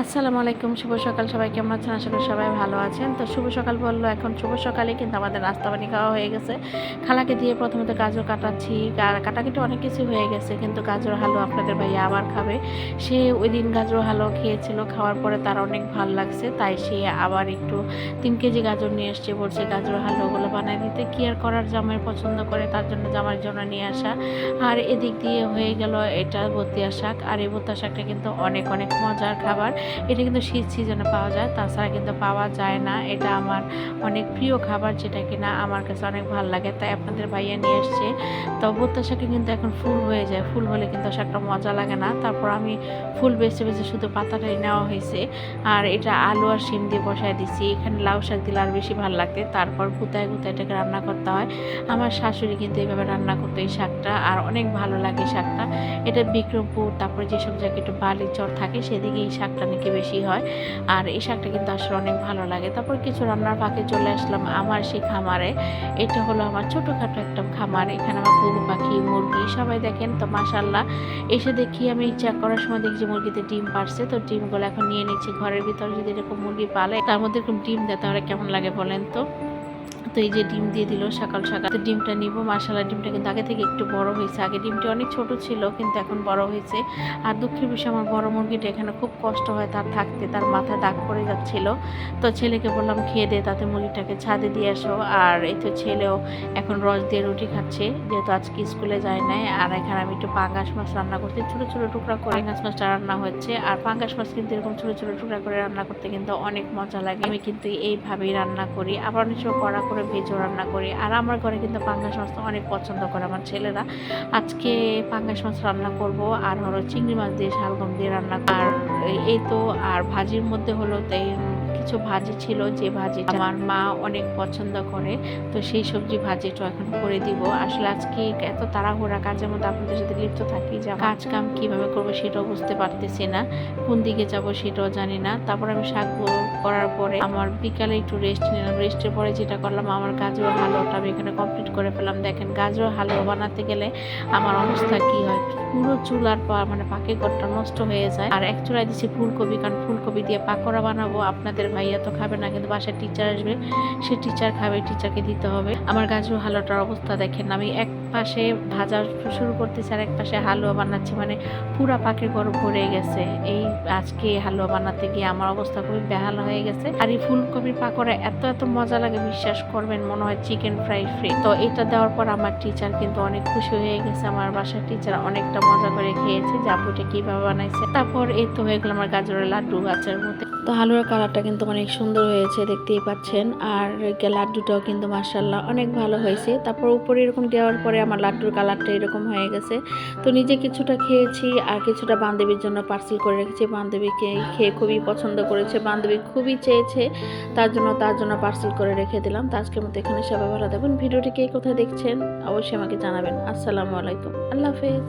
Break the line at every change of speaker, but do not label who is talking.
আসসালামু আলাইকুম, শুভ সকাল। সবাই কেমন আছেন? আশা করি সবাই ভালো আছেন। তো শুভ সকাল বলল, এখন শুভ সকালে কিন্তু আমাদের নাস্তা পানি খাওয়া হয়ে গেছে। খালাকে দিয়ে প্রথমত গাজর কাটাচ্ছি কাটাকাটি অনেক কিছু হয়ে গেছে, কিন্তু গাজর হালুয়া আপনাদের ভাইয়া আবার খাবে। সে ওই দিন গাজর হালুয়া খেয়েছিল, খাওয়ার পরে তার অনেক ভালো লাগছে, তাই সে আবার একটু তিন কেজি গাজর নিয়ে এসছে, বলছে গাজর হালুয়াগুলো বানায় দিতে। কি আর করার, জামাই পছন্দ করে, তার জন্য জামার জন্য নিয়ে আসা। আর এদিক দিয়ে হয়ে গেল এটা বতিয়া শাক, আর এই বতিয়া শাকটা কিন্তু অনেক অনেক মজার খাবার। এটা কিন্তু শীত সিজনে পাওয়া যায়, তাছাড়া কিন্তু পাওয়া যায় না। এটা আমার অনেক প্রিয় খাবার, যেটা কিনা আমার কাছে অনেক ভালো লাগে। তাই আপনাদের ভাইয়া নিয়ে এসছে তো বত্তা শাকে কিন্তু এখন ফুল হয়ে যায়। ফুল হলে কিন্তু শাকটা মজা লাগে না। তারপর আমি ফুল বেছে বেছে শুধু পাতাটাই নেওয়া হয়েছে। আর এটা আলু আর শিম দিয়ে বসায় দিছি। এখানে লাউ শাক দিলে আর বেশি ভালো লাগবে তারপর গুতায় গুতায় এটাকে রান্না করতে হয়। আমার শাশুড়ি কিন্তু এইভাবে রান্না করতো এই শাকটা, আর অনেক ভালো লাগে শাকটা। এটা বিক্রমপুর, তারপরে যেসব জায়গায় একটু বালির চর থাকে, সেদিকে এই শাকটা নাকি বেশি হয়। আর এই শাকটা কিন্তু আসলে অনেক ভালো লাগে। তারপর কিছু রান্নার ফাঁকে চলে আসলাম আমার সেই খামারে। এটা হলো আমার ছোটোখাটো একটা খামার। এখানে আমার গরু, পাখি, মুরগি সবাই দেখেন তো মাসাল্লাহ এসে দেখি আমি চেক করার সময় দেখি যে মুরগিতে ডিম পারছে। তো ডিমগুলো এখন নিয়ে নিচ্ছি। ঘরের ভিতরে যদি এরকম মুরগি পালে তার মধ্যে এরকম ডিম দেয় তাহলে কেমন লাগে বলেন তো? তো এই যে ডিম দিয়ে দিল সকাল সকাল। তো ডিমটা নিব মাসালা ডিমটা কিন্তু আগে থেকে একটু বড় হয়েছে। আগে ডিমটা অনেক ছোট ছিল, কিন্তু এখন বড় হয়েছে। আর দুঃখের বিষয়, আমার বড় মুরগিটা এখানে খুব কষ্ট হয় তার থাকতে, তার মাথায় দাগ পড়ে যাচ্ছিল। তো ছেলেকে বললাম, খেয়ে দে, তাতে মুরগিটাকে ছাদে দিয়ে আসো। আর এই তো ছেলেও এখন রস দিয়ে রুটি খাচ্ছে, যেহেতু আজকে স্কুলে যায় নাই। আর এখানে আমি একটু পাঙ্গাস মাছ রান্না করছি, ছোটো ছোটো টুকরা করে। পাঙ্গাস মাছটা রান্না হচ্ছে। আর পাঙ্গাস মাছ কিন্তু এরকম ছোটো ছোটো টুকরা করে রান্না করতে কিন্তু অনেক মজা লাগে। আমি কিন্তু এইভাবেই রান্না করি। আবার অনেক সময় কড়া করে ভেজেও রান্না করি। আর আমার ঘরে কিন্তু পাঙ্গাস মাছ অনেক পছন্দ করে আমার ছেলেরা। আজকে পাঙ্গাস মাছ রান্না করব আর হলো চিংড়ি মাছ দিয়ে শালগম দিয়ে রান্না আর এই তো, আর ভাজির মধ্যে হলো তাই কিছু ভাজি ছিল, যে ভাজি আমার মা অনেক পছন্দ করে, তো সেই সবজি ভাজিটা এখন করে দিব। আসলে আজকে এত তাড়াহুড়া, কাজের মধ্যে আপনাদের সাথে লিপ্ত থাকি যে কাজ কাম কীভাবে করব সেটাও বুঝতে পারতেছি না, কোন দিকে যাব সেটাও জানি না। তারপর আমি শাক করার পরে আমার বিকালে একটু রেস্ট নিলাম। রেস্টের পরে যেটা করলাম, আমার গাজর হালুয়াটা আমি এখানে কমপ্লিট করে ফেলাম দেখেন, গাজর হালুয়া বানাতে গেলে আমার অবস্থা কি হয়? পুরো চুলার পর মানে পাকে ঘরটা নষ্ট হয়ে যায়। আর এক চুলায় দিচ্ছি ফুলকপি, কারণ ফুলকপি দিয়ে পাকোড়া বানাবো, আপনাদের ভাইয়া তো খাবে না, কিন্তু বাসায় টিচার আসবে, সে টিচার খাবে টিচারকে দিতে হবে। আমার গাছও হালটার অবস্থা দেখেন, আমি এক পাশে ভাজা শুরু করতেছি আর এক পাশে হালুয়া বানাচ্ছি মানে পুরা পাকে ঘর ভরে গেছে। এই আজকে হালুয়া বানাতে গিয়ে আমার অবস্থা খুবই বেহাল হয়ে গেছে। আর এই ফুলকপির পাকোড়া এত এত মজা লাগে, বিশ্বাস করবেন, মনে হয় চিকেন ফ্রাই ফ্রি তো এটা দেওয়ার পর আমার টিচার কিন্তু অনেক খুশি হয়ে গেছে, আমার বাসার টিচার অনেকটা মজা করে খেয়েছে এটা কীভাবে বানাইছে। তারপর এই তো হয়ে গেল আমার গাজরের লাড্ডু গাছের মধ্যে। তো হালুয়ার কালারটা কিন্তু অনেক সুন্দর হয়েছে, দেখতেই পাচ্ছেন। আর লাড্ডুটাও কিন্তু মার্শাল্লাহ অনেক ভালো হয়েছে। তারপর উপরে এরকম দেওয়ার পরে আমার লাড্ডুর কালারটা এরকম হয়ে গেছে। তো নিজে কিছুটা খেয়েছি আর কিছুটা বান্ধবীর জন্য পার্সেল করে রেখেছি। বান্ধবীকে খেয়ে খুবই পছন্দ করেছে। বান্ধবী খুবই চেয়েছে, তার জন্য তার জন্য পার্সেল করে রেখে দিলাম। তো আজকের মতো এখানে সবাই ভালো দেবেন ভিডিওটি কে কোথায় দেখছেন অবশ্যই আমাকে জানাবেন। আসসালামু আলাইকুম। আল্লাহ হাফেজ।